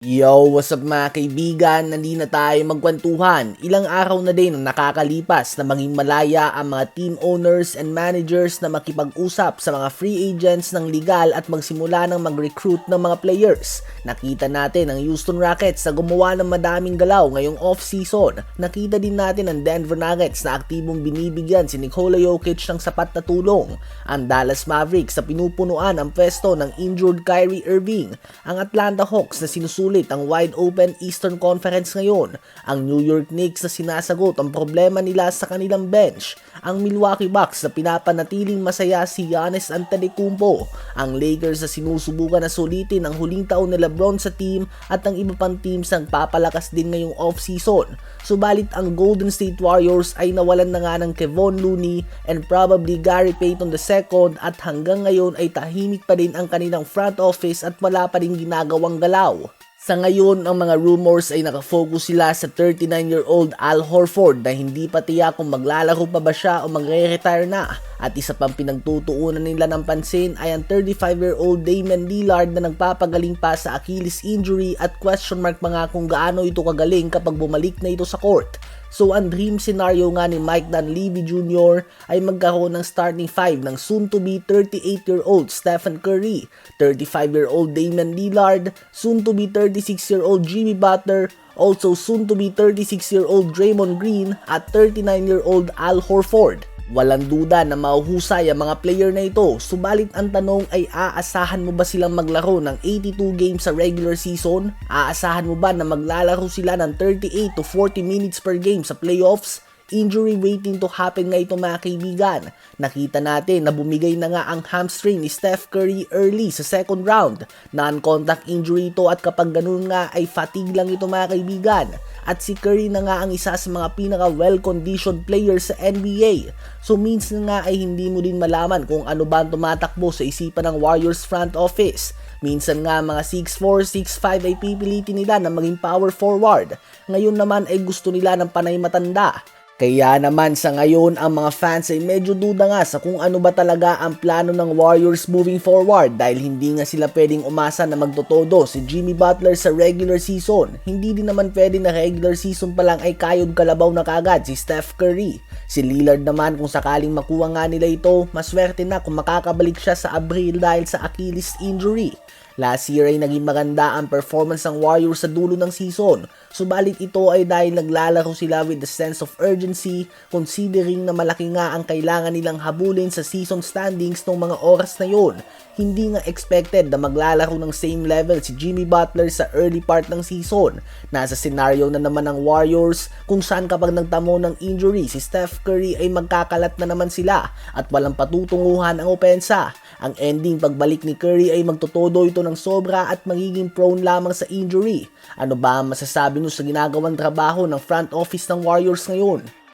Yo, what's up mga kaibigan? Nandi na tayo magkwentuhan. Ilang araw na din ang nakakalipas na maging malaya ang mga team owners and managers na makipag-usap sa mga free agents ng legal at magsimula ng mag-recruit ng mga players. Nakita natin ang Houston Rockets na gumawa ng madaming galaw ngayong off-season. Nakita din natin ang Denver Nuggets na aktibong binibigyan si Nikola Jokic ng sapat na tulong. Ang Dallas Mavericks na pinupunuan ang pwesto ng injured Kyrie Irving. Ang Atlanta Hawks na sinusulit ang wide open Eastern Conference ngayon. Ang New York Knicks na sinasagot ang problema nila sa kanilang bench. Ang Milwaukee Bucks na pinapanatiling masaya si Giannis Antetokounmpo. Ang Lakers na sinusubukan na sulitin ang huling taon ni LeBron sa team at ang iba pang teams ang papalakas din ngayong off-season. Subalit ang Golden State Warriors ay nawalan na nga ng Kevon Looney and probably Gary Payton II at hanggang ngayon ay tahimik pa din ang kanilang front office at wala pa rin ginagawang galaw. Sa ngayon, ang mga rumors ay nakafocus sila sa 39-year-old Al Horford na hindi pa tiyak kung maglalaro pa ba siya o magre-retire na. At isa pang pinagtutuunan nila ng pansin ay ang 35-year-old Damian Lillard na nagpapagaling pa sa Achilles injury at question mark nga kung gaano ito kagaling kapag bumalik na ito sa court. So ang dream scenario nga ni Mike Dunleavy Jr. ay magkaroon ng starting 5 ng soon to be 38-year-old Stephen Curry, 35-year-old Damian Lillard, soon to be 36-year-old Jimmy Butler, also soon to be 36-year-old Draymond Green at 39-year-old Al Horford. Walang duda na mahuhusay ang mga player na ito, subalit ang tanong ay aasahan mo ba silang maglaro ng 82 games sa regular season? Aasahan mo ba na maglalaro sila ng 38 to 40 minutes per game sa playoffs? Injury waiting to happen nga ito mga kaibigan. Nakita natin na bumigay na nga ang hamstring ni Steph Curry early sa second round. Non-contact injury ito at kapag ganun nga ay fatigue lang ito mga kaibigan. At si Curry na nga ang isa sa mga pinaka well-conditioned players sa NBA. So minsan nga ay hindi mo din malaman kung ano ba ang tumatakbo sa isipan ng Warriors front office. Minsan nga mga 6'4", 6'5 ay pipilitin nila na maging power forward. Ngayon naman ay gusto nila ng panay matanda. Kaya naman sa ngayon ang mga fans ay medyo duda nga sa kung ano ba talaga ang plano ng Warriors moving forward dahil hindi nga sila pwedeng umasa na magtotodo si Jimmy Butler sa regular season. Hindi din naman pwede na regular season pa lang ay kayod kalabaw na kagad si Steph Curry. Si Lillard naman kung sakaling makuha nga nila ito, maswerte na kung makakabalik siya sa Abril dahil sa Achilles injury. Last year ay naging maganda ang performance ng Warriors sa dulo ng season. Subalit ito ay dahil naglalaro sila with the sense of urgency considering na malaki nga ang kailangan nilang habulin sa season standings ng mga oras na yon. Hindi nga expected na maglalaro ng same level si Jimmy Butler sa early part ng season. Nasa scenario na naman ng Warriors kung saan kapag nagtamo ng injury si Steph Curry ay magkakalat na naman sila at walang patutunguhan ang opensa. Ang ending pagbalik ni Curry ay magtotodo ito ng sobra at magiging prone lamang sa injury. Ano ba ang masasabi nyo sa ginagawang trabaho ng front office ng Warriors ngayon?